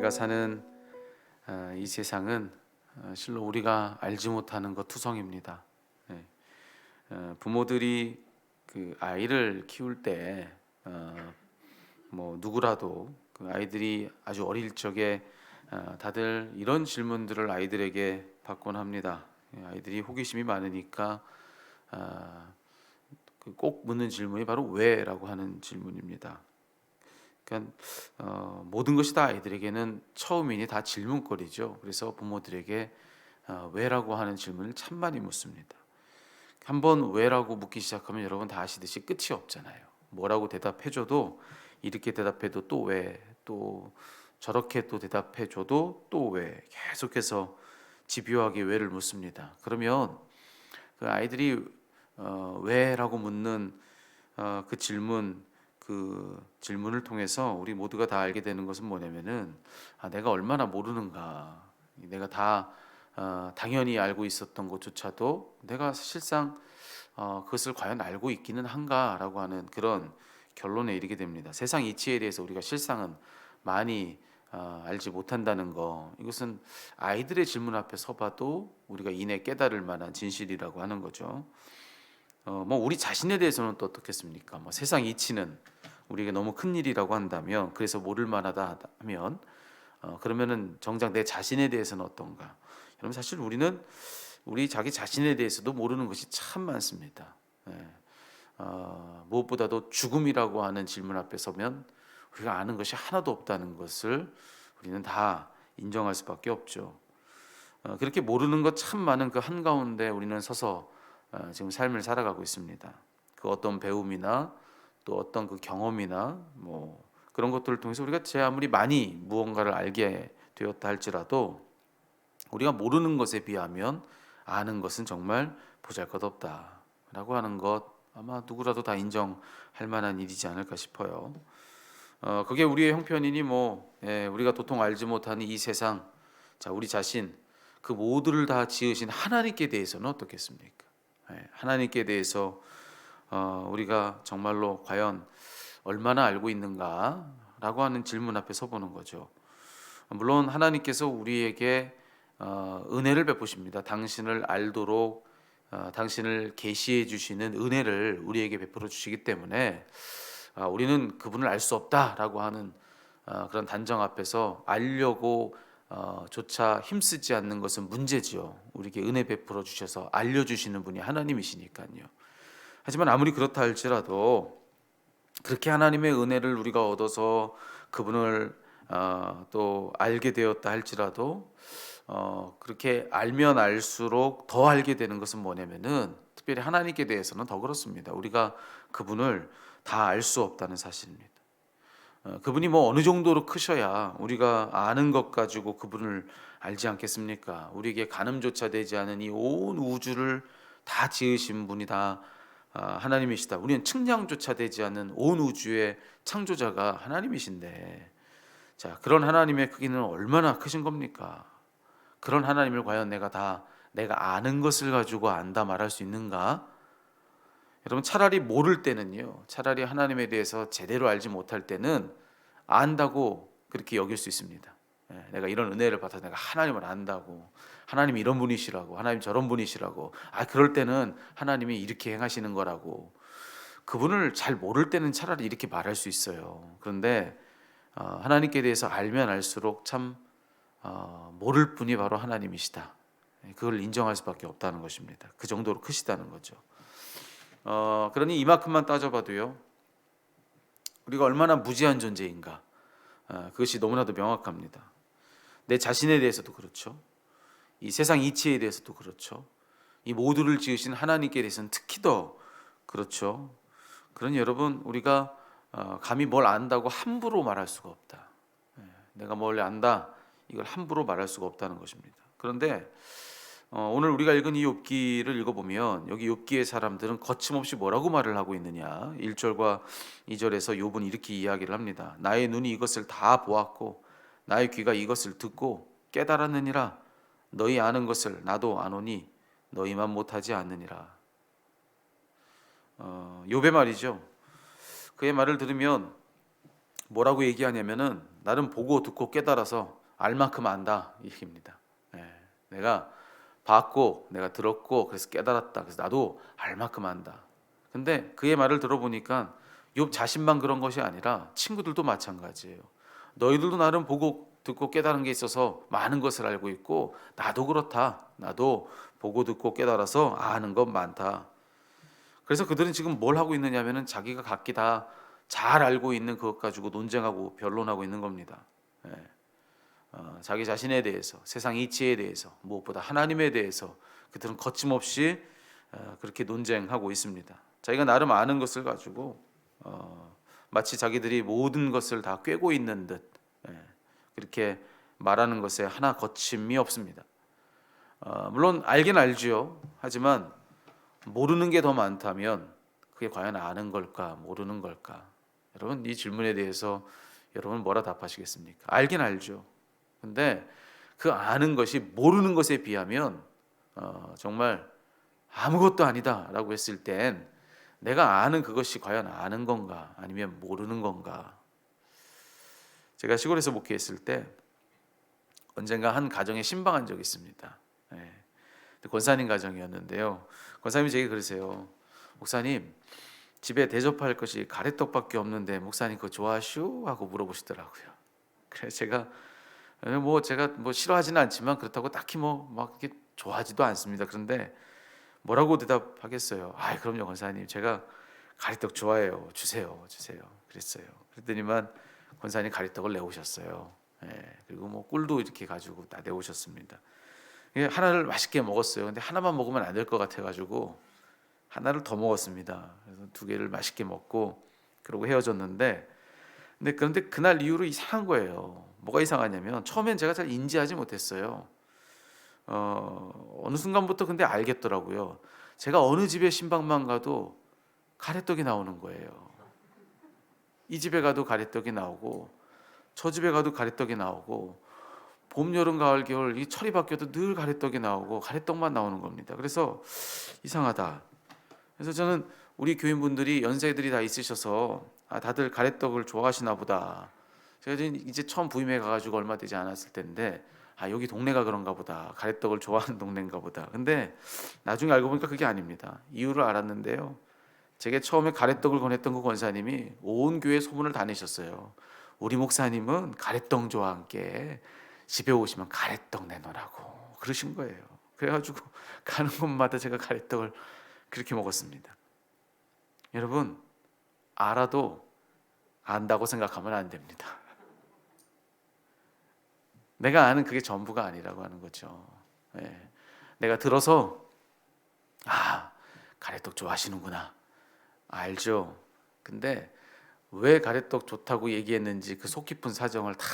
우리가 사는 어, 이 세상은 어, 실로 우리가 알지 못하는 것 투성입니다. 네. 어, 부모들이 그 아이를 키울 때 어, 뭐 누구라도 그 아이들이 아주 어릴 적에 어, 다들 이런 질문들을 아이들에게 받곤 합니다. 예, 아이들이 호기심이 많으니까 아, 그꼭 묻는 질문이 바로 왜라고 하는 질문입니다. 그러니까 어, 모든 것이 다 아이들에게는 처음이니 다 질문거리죠. 그래서 부모들에게 어, 왜라고 하는 질문을 참 많이 묻습니다. 한번 왜라고 묻기 시작하면 여러분 다 아시듯이 끝이 없잖아요. 뭐라고 대답해줘도 이렇게 대답해도 또 왜, 또 저렇게 또 대답해줘도 또 왜, 계속해서 집요하게 왜를 묻습니다. 그러면 그 아이들이 어, 왜라고 묻는 어, 그 질문 그 질문을 통해서 우리 모두가 다 알게 되는 것은 뭐냐면은 아, 내가 얼마나 모르는가 내가 다 어, 당연히 알고 있었던 것조차도 내가 사실상 어, 그것을 과연 알고 있기는 한가라고 하는 그런 결론에 이르게 됩니다. 세상 이치에 대해서 우리가 실상은 많이 어, 알지 못한다는 거 이것은 아이들의 질문 앞에 서봐도 우리가 이내 깨달을 만한 진실이라고 하는 거죠. 어, 뭐 우리 자신에 대해서는 또 어떻겠습니까? 뭐 세상 이치는 우리에게 너무 큰 일이라고 한다면 그래서 모를 만하다 하면 어, 그러면은 정작 내 자신에 대해서는 어떤가? 여러분 사실 우리는 우리 자기 자신에 대해서도 모르는 것이 참 많습니다. 예. 어, 무엇보다도 죽음이라고 하는 질문 앞에 서면 우리가 아는 것이 하나도 없다는 것을 우리는 다 인정할 수밖에 없죠. 어, 그렇게 모르는 것 참 많은 그 한가운데 우리는 서서 어, 지금 삶을 살아가고 있습니다. 그 어떤 배움이나 또 어떤 그 경험이나 뭐 그런 것들을 통해서 우리가 제 아무리 많이 무언가를 알게 되었다 할지라도 우리가 모르는 것에 비하면 아는 것은 정말 보잘것없다라고 하는 것 아마 누구라도 다 인정할 만한 일이지 않을까 싶어요. 어, 그게 우리의 형편이니 뭐 예, 우리가 도통 알지 못하는 이 세상, 자 우리 자신 그 모두를 다 지으신 하나님께 대해서는 어떻겠습니까? 예, 하나님께 대해서 어, 우리가 정말로 과연 얼마나 알고 있는가라고 하는 질문 앞에 서보는 거죠. 물론 하나님께서 우리에게 어, 은혜를 베푸십니다. 당신을 알도록 어, 당신을 계시해 주시는 은혜를 우리에게 베풀어 주시기 때문에 아, 우리는 그분을 알 수 없다라고 하는 어, 그런 단정 앞에서 알려고 어, 조차 힘쓰지 않는 것은 문제지요. 우리에게 은혜 베풀어 주셔서 알려 주시는 분이 하나님이시니까요. 하지만 아무리 그렇다 할지라도 그렇게 하나님의 은혜를 우리가 얻어서 그분을 어, 또 알게 되었다 할지라도 어, 그렇게 알면 알수록 더 알게 되는 것은 뭐냐면은 특별히 하나님께 대해서는 더 그렇습니다. 우리가 그분을 다 알 수 없다는 사실입니다. 어, 그분이 뭐 어느 정도로 크셔야 우리가 아는 것 가지고 그분을 알지 않겠습니까? 우리에게 가늠조차 되지 않은 이 온 우주를 다 지으신 분이 다 아, 하나님이시다. 우리는 측량조차 되지 않는 온 우주의 창조자가 하나님이신데, 자 그런 하나님의 크기는 얼마나 크신 겁니까? 그런 하나님을 과연 내가 다 내가 아는 것을 가지고 안다 말할 수 있는가? 여러분 차라리 모를 때는요. 차라리 하나님에 대해서 제대로 알지 못할 때는 안다고 그렇게 여길 수 있습니다. 예, 내가 이런 은혜를 받아서 내가 하나님을 안다고 하나님이 이런 분이시라고 하나님 저런 분이시라고 아 그럴 때는 하나님이 이렇게 행하시는 거라고 그분을 잘 모를 때는 차라리 이렇게 말할 수 있어요. 그런데 어, 하나님께 대해서 알면 알수록 참 어, 모를 분이 바로 하나님이시다. 예, 그걸 인정할 수밖에 없다는 것입니다. 그 정도로 크시다는 거죠. 어, 그러니 이만큼만 따져봐도요. 우리가 얼마나 무지한 존재인가. 어, 그것이 너무나도 명확합니다. 내 자신에 대해서도 그렇죠. 이 세상 이치에 대해서도 그렇죠. 이 모두를 지으신 하나님께 대해서는 특히 더 그렇죠. 그러니 여러분 우리가 어, 감히 뭘 안다고 함부로 말할 수가 없다. 예, 내가 뭘 안다 이걸 함부로 말할 수가 없다는 것입니다. 그런데 어, 오늘 우리가 읽은 이 욥기를 읽어보면 여기 욥기의 사람들은 거침없이 뭐라고 말을 하고 있느냐. 1절과 2절에서 욥은 이렇게 이야기를 합니다. 나의 눈이 이것을 다 보았고 나의 귀가 이것을 듣고 깨달았느니라. 너희 아는 것을 나도 아노니 너희만 못하지 않느니라. 어, 욥의 말이죠. 그의 말을 들으면 뭐라고 얘기하냐면은 나는 보고 듣고 깨달아서 알 만큼 안다. 이 얘기입니다. 예, 내가 봤고 내가 들었고 그래서 깨달았다. 그래서 나도 알만큼 안다. 근데 그의 말을 들어보니까 욥 자신만 그런 것이 아니라 친구들도 마찬가지예요. 너희들도 나름 보고 듣고 깨달은 게 있어서 많은 것을 알고 있고 나도 그렇다. 나도 보고 듣고 깨달아서 아는 것 많다. 그래서 그들은 지금 뭘 하고 있느냐면은 자기가 각기 다 잘 알고 있는 그것 가지고 논쟁하고 변론하고 있는 겁니다. 예. 어, 자기 자신에 대해서, 세상 이치에 대해서, 무엇보다 하나님에 대해서 그들은 거침없이 어, 그렇게 논쟁하고 있습니다. 자기가 나름 아는 것을 가지고 어, 마치 자기들이 모든 것을 다 꿰고 있는 듯 예, 그렇게 말하는 것에 하나 거침이 없습니다. 어, 물론 알긴 알지요. 하지만 모르는 게 더 많다면 그게 과연 아는 걸까 모르는 걸까? 여러분 이 질문에 대해서 여러분 뭐라 답하시겠습니까? 알긴 알죠. 근데 그 아는 것이 모르는 것에 비하면 어, 정말 아무것도 아니다라고 했을 땐 내가 아는 그것이 과연 아는 건가 아니면 모르는 건가? 제가 시골에서 목회했을 때 언젠가 한 가정에 신방한 적이 있습니다. 예. 권사님 가정이었는데요. 권사님이 제게 그러세요. 목사님 집에 대접할 것이 가래떡밖에 없는데 목사님 그거 좋아하시오? 하고 물어보시더라고요. 그래서 제가 뭐 제가 뭐 싫어하지는 않지만 그렇다고 딱히 뭐 막 이렇게 좋아하지도 않습니다. 그런데 뭐라고 대답하겠어요? 아, 그럼요, 권사님. 제가 가래떡 좋아해요. 주세요, 주세요. 그랬어요. 그랬더니만 권사님 가래떡을 내오셨어요. 예, 그리고 뭐 꿀도 이렇게 가지고 다 내오셨습니다. 이게 하나를 맛있게 먹었어요. 근데 하나만 먹으면 안 될 것 같아가지고 하나를 더 먹었습니다. 그래서 두 개를 맛있게 먹고 그러고 헤어졌는데, 근데 그런데 그날 이후로 이상한 거예요. 뭐가 이상하냐면 처음엔 제가 잘 인지하지 못했어요. 어, 어느 순간부터 근데 알겠더라고요. 제가 어느 집에 신방만 가도 가래떡이 나오는 거예요. 이 집에 가도 가래떡이 나오고 저 집에 가도 가래떡이 나오고 봄, 여름, 가을, 겨울 이 철이 바뀌어도 늘 가래떡이 나오고 가래떡만 나오는 겁니다. 그래서 이상하다. 그래서 저는 우리 교인분들이 연세들이 다 있으셔서 아, 다들 가래떡을 좋아하시나 보다. 제가 이제 처음 부임해 가가지고 얼마 되지 않았을 텐데 아 여기 동네가 그런가 보다. 가래떡을 좋아하는 동네인가 보다. 근데 나중에 알고 보니까 그게 아닙니다. 이유를 알았는데요. 제게 처음에 가래떡을 권했던 그 권사님이 온 교회 소문을 다 내셨어요. 우리 목사님은 가래떡 좋아 함께 집에 오시면 가래떡 내놓으라고 그러신 거예요. 그래가지고 가는 곳마다 제가 가래떡을 그렇게 먹었습니다. 여러분 알아도 안다고 생각하면 안 됩니다. 내가 아는 그게 전부가 아니라고 하는 거죠. 예. 내가 들어서 아 가래떡 좋아하시는구나 알죠. 근데 왜 가래떡 좋다고 얘기했는지 그 속 깊은 사정을 다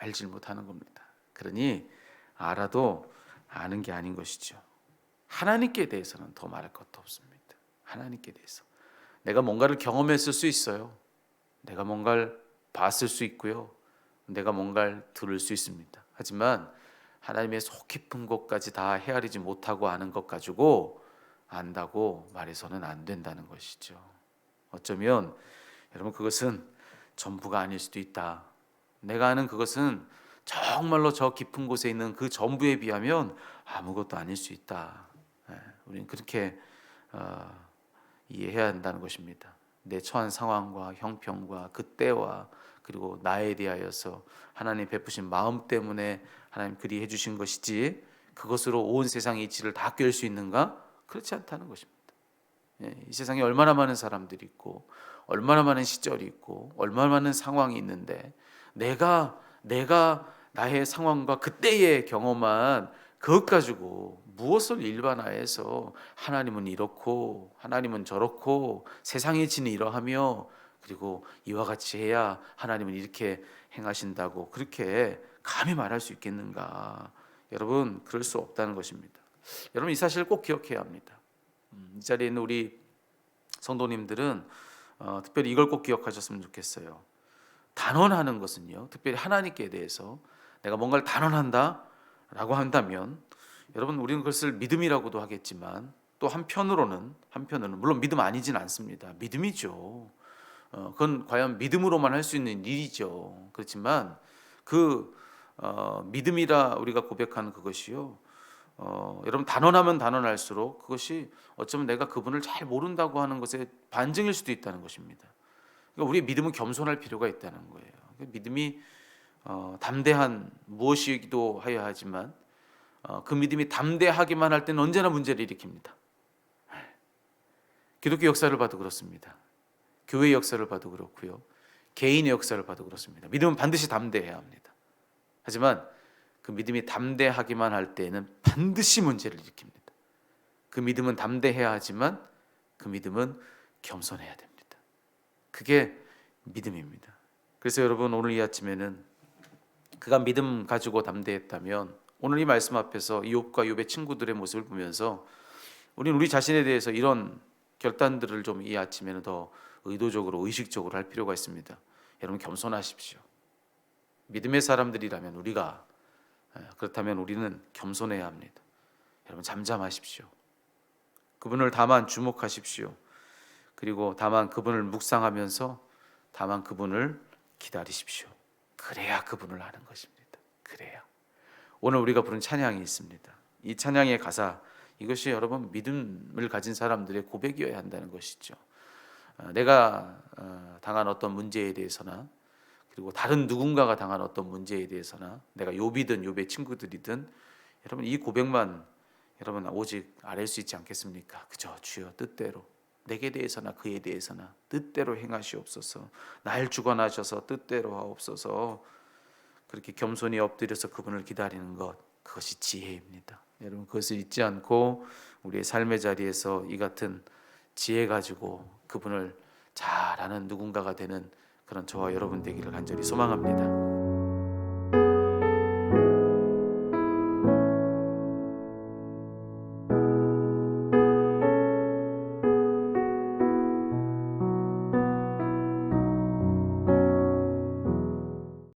알질 못하는 겁니다. 그러니 알아도 아는 게 아닌 것이죠. 하나님께 대해서는 더 말할 것도 없습니다. 하나님께 대해서 내가 뭔가를 경험했을 수 있어요. 내가 뭔가를 봤을 수 있고요. 내가 뭔가를 들을 수 있습니다. 하지만 하나님의 속 깊은 곳까지 다 헤아리지 못하고 아는 것 가지고 안다고 말해서는 안 된다는 것이죠. 어쩌면 여러분 그것은 전부가 아닐 수도 있다. 내가 아는 그것은 정말로 저 깊은 곳에 있는 그 전부에 비하면 아무것도 아닐 수 있다. 예, 우리는 그렇게 어, 이해해야 한다는 것입니다. 내 처한 상황과 형편과 그때와 그리고 나에 대하여서 하나님 베푸신 마음 때문에 하나님 그리 해주신 것이지 그것으로 온 세상의 이치를 다 꿰을 수 있는가? 그렇지 않다는 것입니다. 예, 이 세상에 얼마나 많은 사람들이 있고 얼마나 많은 시절이 있고 얼마나 많은 상황이 있는데 내가 내가 나의 상황과 그때의 경험한 그것 가지고 무엇을 일반화해서 하나님은 이렇고 하나님은 저렇고 세상의 지는 이러하며 그리고 이와 같이 해야 하나님은 이렇게 행하신다고 그렇게 감히 말할 수 있겠는가? 여러분 그럴 수 없다는 것입니다. 여러분 이 사실을 꼭 기억해야 합니다. 음, 이 자리에 있는 우리 성도님들은 어, 특별히 이걸 꼭 기억하셨으면 좋겠어요. 단언하는 것은요, 특별히 하나님께 대해서 내가 뭔가를 단언한다라고 한다면 여러분 우리는 그것을 믿음이라고도 하겠지만 또 한편으로는 한편으로는 물론 믿음 아니진 않습니다. 믿음이죠. 어, 그건 과연 믿음으로만 할 수 있는 일이죠. 그렇지만 그 어, 믿음이라 우리가 고백하는 그것이요. 어, 여러분 단언하면 단언할수록 그것이 어쩌면 내가 그분을 잘 모른다고 하는 것의 반증일 수도 있다는 것입니다. 그러니까 우리의 믿음은 겸손할 필요가 있다는 거예요. 그러니까 믿음이 어, 담대한 무엇이기도 하여야 하지만 어, 그 믿음이 담대하기만 할 때는 언제나 문제를 일으킵니다. 기독교 역사를 봐도 그렇습니다. 교회 역사를 봐도 그렇고요. 개인의 역사를 봐도 그렇습니다. 믿음은 반드시 담대해야 합니다. 하지만 그 믿음이 담대하기만 할 때에는 반드시 문제를 일으킵니다. 그 믿음은 담대해야 하지만 그 믿음은 겸손해야 됩니다. 그게 믿음입니다. 그래서 여러분 오늘 이 아침에는 그가 믿음 가지고 담대했다면 오늘 이 말씀 앞에서 이욥과 욥의 친구들의 모습을 보면서 우리는 우리 자신에 대해서 이런 결단들을 좀 이 아침에는 더 의도적으로 의식적으로 할 필요가 있습니다. 여러분 겸손하십시오. 믿음의 사람들이라면 우리가 예, 그렇다면 우리는 겸손해야 합니다. 여러분 잠잠하십시오. 그분을 다만 주목하십시오. 그리고 다만 그분을 묵상하면서 다만 그분을 기다리십시오. 그래야 그분을 아는 것입니다. 그래야. 오늘 우리가 부른 찬양이 있습니다. 이 찬양의 가사 이것이 여러분 믿음을 가진 사람들의 고백이어야 한다는 것이죠. 어, 내가 어, 당한 어떤 문제에 대해서나 그리고 다른 누군가가 당한 어떤 문제에 대해서나 내가 욥이든 욥의 친구들이든 여러분 이 고백만 여러분 오직 아랠 수 있지 않겠습니까? 그저 주여 뜻대로 내게 대해서나 그에 대해서나 뜻대로 행하시옵소서. 날 주관하셔서 뜻대로 하옵소서. 그렇게 겸손히 엎드려서 그분을 기다리는 것 그것이 지혜입니다. 여러분 그것을 잊지 않고 우리의 삶의 자리에서 이 같은 지혜 가지고 그분을 잘 아는 누군가가 되는 그런 저와 여러분 되기를 간절히 소망합니다.